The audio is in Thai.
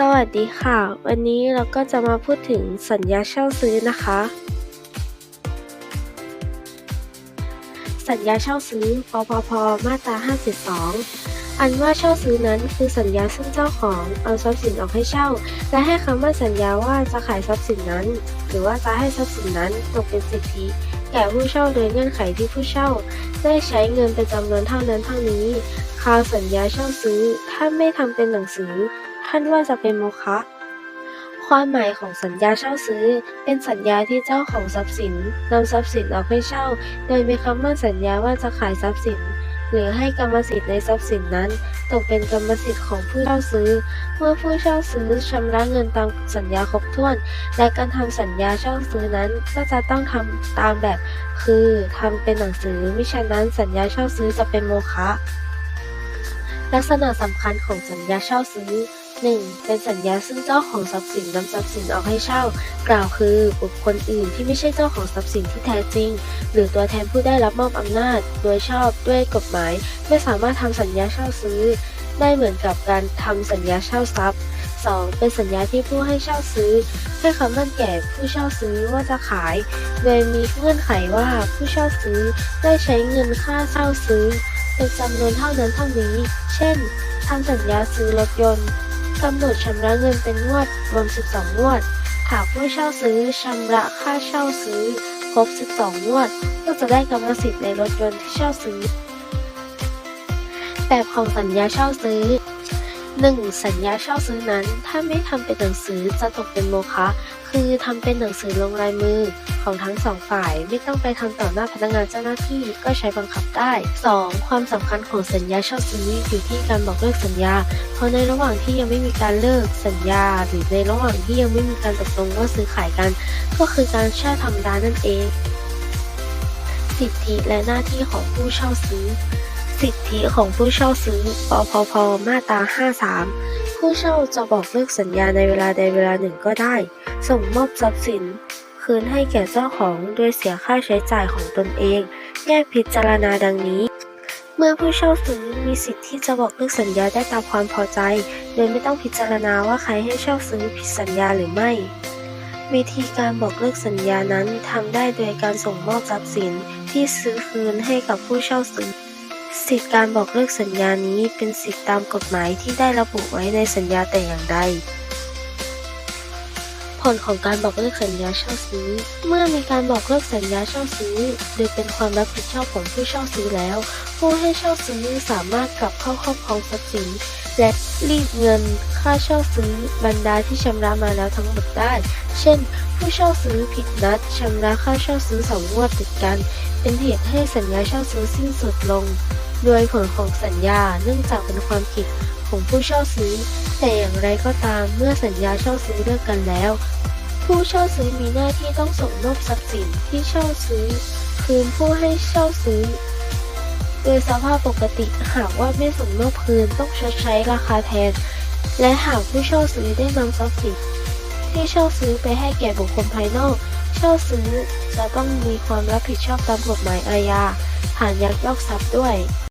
สวัสดีค่ะ วันนี้เราก็จะมาพูดถึงสัญญาเช่าซื้อนะคะ สัญญาเช่าซื้อปปพมาตรา 5.2 อันว่าเช่าซื้อนั้นคือสัญญาซึ่งเจ้าของเอาทรัพย์สินออกให้เช่า และให้คำมั่นสัญญาว่าจะขายทรัพย์สินนั้น หรือว่าจะให้ทรัพย์สินนั้นตกเป็นสิทธิแก่ผู้เช่าโดยเงื่อนไขที่ผู้เช่า ได้ใช้เงินเป็นจำนวนเท่านั้นเท่านี้คาสัญญาเช่าซื้อถ้าไม่ทำเป็นหนังสือ ท่านว่าจะเป็นโมฆะความหมายของสัญญาเช่าซื้อ เป็นสัญญาที่เจ้าของทรัพย์สินนำทรัพย์สินออกให้เช่า โดยมีคำมั่นสัญญาว่าจะขายทรัพย์สิน หรือให้กรรมสิทธิ์ในทรัพย์สินนั้น ตกเป็นกรรมสิทธิ์ของผู้เช่าซื้อ เมื่อผู้เช่าซื้อชำระเงินตามสัญญาครบถ้วน และการทำสัญญาเช่าซื้อนั้นก็จะต้องทำตามแบบ คือทำเป็นหนังสือมิฉะนั้นสัญญาเช่าซื้อจะเป็นโมฆะลักษณะสำคัญของสัญญาเช่าซื้อ 1. เป็นสัญญาซึ่งเจ้าของทรัพย์สินนำทรัพย์สินออกให้เช่า กล่าวคือบุคคลอื่นที่ไม่ใช่เจ้าของทรัพย์สินที่แท้จริง หรือตัวแทนผู้ได้รับมอบอำนาจ โดยชอบด้วยกฎหมาย ไม่สามารถทำสัญญาเช่าซื้อ ได้เหมือนกับการทำสัญญาเช่าทรัพย์ 2. เป็นสัญญาที่ผู้ให้เช่าซื้อ ให้คำมั่นแก่ผู้เช่าซื้อว่าจะขาย โดยมีเงื่อนไขว่าผู้เช่าซื้อได้ใช้เงินค่าเช่าซื้อ เป็นจำนวนเท่านั้นเท่านี้ เช่นทำสัญญาซื้อรถยนต์ กำหนดชำระเงินเป็นงวดรวม 12 งวด หากผู้เช่าซื้อชำระค่าเช่าซื้อ ครบ 12 งวด ก็จะได้กรรมสิทธิ์ในรถยนต์ที่เช่าซื้อ แบบของสัญญาเช่าซื้อ 1. สัญญาเช่าซื้อนั้น ถ้าไม่ทำเป็นหนังสือจะตกเป็นโมฆะคือทำเป็นหนังสือลงลายมือของทั้งสองฝ่าย ไม่ต้องไปทำต่อหน้าพนักงานเจ้าหน้าที่ก็ใช้บังคับได้ 2. ความสำคัญของสัญญาเช่าซื้ออยู่ที่การบอกเลิกสัญญา เพราะในระหว่างที่ยังไม่มีการเลิกสัญญา หรือในระหว่างที่ยังไม่มีการตกลงว่าซื้อขายกัน ก็คือการเช่าธรรมดานั่นเอง สิทธิและหน้าที่ของผู้เช่าซื้อ สิทธิของผู้เช่าซื้อ ปพพ มาตรา 53 ผู้เช่าจะบอกเลิกสัญญาในเวลาใดเวลาหนึ่งก็ได้ ส่งมอบทรัพย์สิน คืนให้แก่เจ้าของโดยเสียค่าใช้จ่ายของตนเอง แยกพิจารณาดังนี้ เมื่อผู้เช่าซื้อมีสิทธิ์ที่จะบอกเลิกสัญญาได้ตามความพอใจ โดยไม่ต้องพิจารณาว่าใครให้เช่าซื้อผิดสัญญาหรือไม่วิธีการบอกเลิกสัญญานั้นทำได้โดยการส่งมอบทรัพย์สินที่ซื้อคืนให้กับผู้เช่าซื้อ สิทธิการบอกเลิกสัญญานี้เป็นสิทธิตามกฎหมายที่ได้ระบุไว้ในสัญญาแต่อย่างใด ผลของการบอกเลิกสัญญาเช่าซื้อ เมื่อมีการบอกเลิกสัญญาเช่าซื้อ โดยเป็นความรับผิดชอบของผู้เช่าซื้อแล้ว ผู้ให้เช่าซื้อสามารถกลับเข้าครอบครองทรัพย์สินและรีดเงินค่าเช่าซื้อบรรดาที่ชำระมาแล้วทั้งหมดได้ เช่น ผู้เช่าซื้อผิดนัดชำระค่าเช่าซื้อสองงวดติดกัน เป็นเหตุให้สัญญาเช่าซื้อสิ้นสุดลง โดยผลของสัญญาเนื่องจากเป็นความผิดของผู้เช่าซื้อ แต่อย่างไรก็ตามเมื่อสัญญาเช่าซื้อเลิกกันแล้ว ผู้เช่าซื้อมีหน้าที่ต้องส่งมอบทรัพย์สินที่เช่าซื้อ คืนผู้ให้เช่าซื้อ โดยสภาพปกติหากว่าไม่ส่งมอบคืนต้องชดใช้ราคาแทน และหากผู้เช่าซื้อได้นำทรัพย์สินที่เช่าซื้อไปให้แก่บุคคลภายนอก เช่าซื้อจะต้องมีความรับผิดชอบตามกฎหมายอาญาฐานยักยอกทรัพย์ด้วย